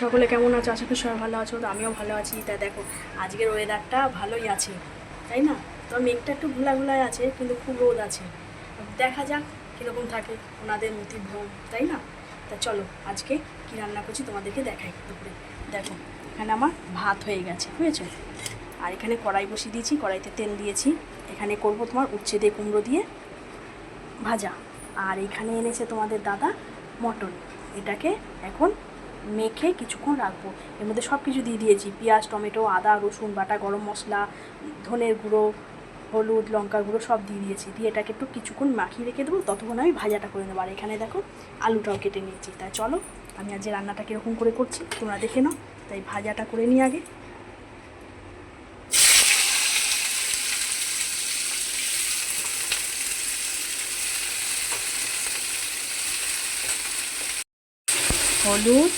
সকলে কেমন আছো? আশা করি সবাই ভালো আছো, তো আমিও ভালো আছি। তা দেখো, আজকের ওয়েদারটা ভালোই আছে, তাই না? তো মেঘটা একটু ঘোলা ঘোলায় আছে, কিন্তু খুব রোদ আছে। দেখা যাক কীরকম থাকে ওনাদের মতিভ্রম তাই না? তা চলো, আজকে কী রান্না করছি তোমাদেরকে দেখাই দুপুরে। দেখো, এখানে আমার ভাত হয়ে গেছে, বুঝেছ? আর এখানে কড়াই বসিয়ে দিয়েছি, কড়াইতে তেল দিয়েছি। এখানে করব তোমার উচ্ছে দিয়ে কুমড়ো দিয়ে ভাজা। আর এখানে এনেছে তোমাদের দাদা মটন। এটাকে এখন মেখে কিছুক্ষণ রাখব। এর মধ্যে সব কিছু দিয়ে দিয়েছি। পেঁয়াজ, টমেটো, আদা, রসুন, বাটা, গরম মশলা, ধনের গুঁড়ো, হলুদ লঙ্কার গুঁড়ো সব দিয়ে দিয়েছি। দিয়ে এটাকে একটু কিছুক্ষণ মাখিয়ে রেখে দেবো। ততক্ষণ আমি ভাজাটা করে নেব। আর এখানে দেখো, আলুটাও কেটে নিয়েছি। তাই চলো, আমি আজ যে রান্নাটা কীরকম করে করছি, তোমরা দেখে নাও। তাই ভাজাটা করে নিই আগে। হলুদ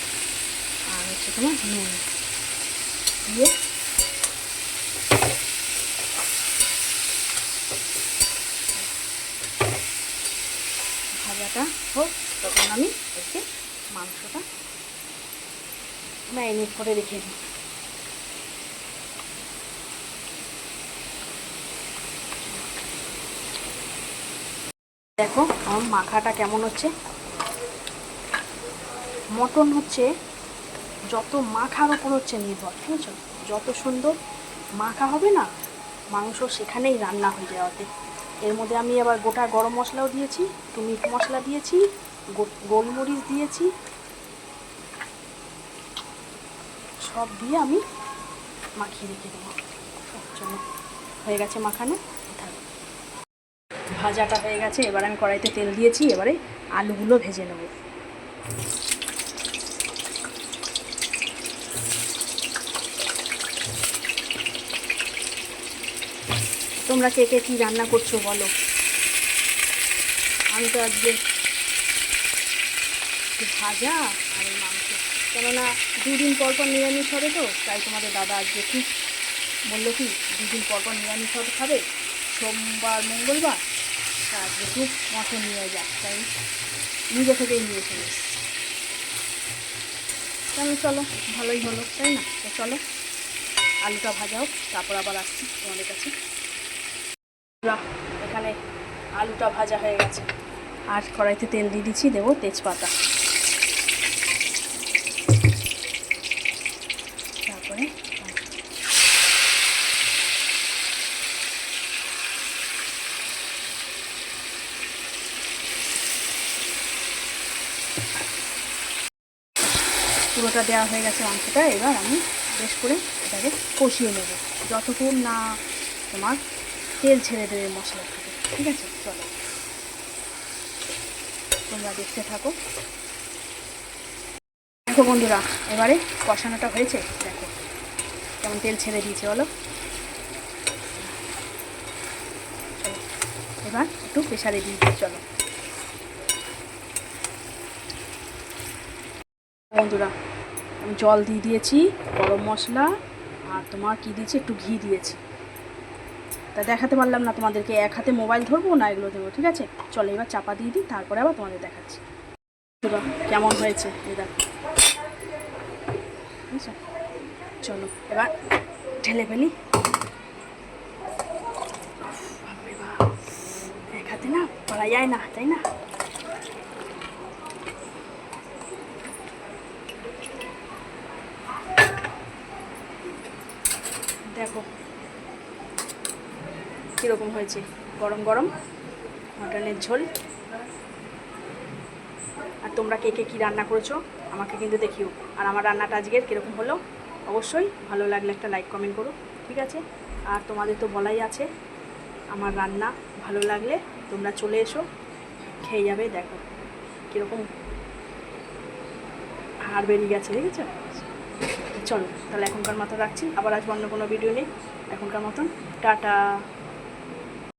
হচ্ছে তোমার নুন দিয়ে ভাজাটা হোক তখন আমি এতে মাংসটা ম্যারিনেট করে রেখে দিই দেখো আমার মাখাটা কেমন হচ্ছে? মটন হচ্ছে যত মাখার ওপর হচ্ছে নির্ভর, ঠিক আছে? যত সুন্দর মাখা হবে না, মাংস সেখানেই রান্না হয়ে যাওয়াতে এর মধ্যে আমি আবার গোটা গরম মশলাও দিয়েছি, একটু মিট মশলা দিয়েছি গোলমরিচ দিয়েছি। সব দিয়ে আমি মাখিয়ে রেখে দেবো। চলো, হয়ে গেছে মাখানো। ভাজাটা হয়ে গেছে, এবার আমি কড়াইতে তেল দিয়েছি, এবারে আলুগুলো ভেজে নেব। তোমরা কে কে কী রান্না করছ বলো? আমি তো আজকে ভাজা আর মাংস। কেননা দুদিন পর পর নিরামিষ হবে তো, তাই তোমাদের দাদা আজকে ঠিক বলল কি, দুদিন পর পর নিরামিষ হবে খাবে সোমবার, মঙ্গলবার, তা আজকে খুব মটন নিয়ে যাক, তাই নিজে থেকেই নিয়ে চলে তাহলে চলো, ভালোই হলো, তাই না? তো চলো, আলুটা ভাজা হোক, তারপর আবার আসছি তোমাদের কাছে। আলুটা ভাজা হয়ে গেছে। আর কড়াইতে তেল দিয়ে দিচ্ছি, দেবো তেজপাতা। তারপরে পুরোটা দেওয়া হয়ে গেছে মাংসটা, এবার আমি বেশ করে এটাকে কষিয়ে নেব। যতক্ষণ না তোমার তেল ছেড়ে দেবে মশলা থেকে ঠিক আছে, চলো। তোমরা দেখতে থাকো। দেখো বন্ধুরা, এবারে কষানোটা হয়েছে। দেখো, কেমন তেল ছেড়ে দিয়েছে, বলো। এবার একটু প্রেশারে দিয়ে দিই, চলো। বন্ধুরা, আমি জল দিয়ে দিয়েছি, গরম মশলা, আর তোমার কি দিয়েছি? একটু ঘি দিয়েছি। তা দেখাতে পারলাম না, তোমাদেরকে এক হাতে মোবাইল ধরবো না, এগুলো দেবো ঠিক আছে? চলো, এবার চাপা দিয়ে দিই, তারপরে আবার তোমাদের দেখাচ্ছি। কেমন হয়েছে? দেখো। চলো, এবার ঢেলে ফেলি। এক হাতে না পারা যায় না, তাই না? দেখো কীরকম হয়েছে? গরম গরম মটনের ঝোল। আর তোমরা কে কে কী রান্না করেছ, আমাকে কিন্তু দেখিও। আর আমার রান্নাটা আজকের কীরকম হলো, অবশ্যই ভালো লাগলে একটা লাইক কমেন্ট করো, ঠিক আছে? আর তোমাদের তো বলাই আছে, আমার রান্না ভালো লাগলে তোমরা চলে এসো, খেয়ে যাবে, দেখো কীরকম হাড় বেরিয়ে গেছে, ঠিক আছে? চলো, তাহলে এখনকার মতো রাখছি, আবার আজ অন্য কোনো ভিডিও নেই এখনকার মতন, টাটা।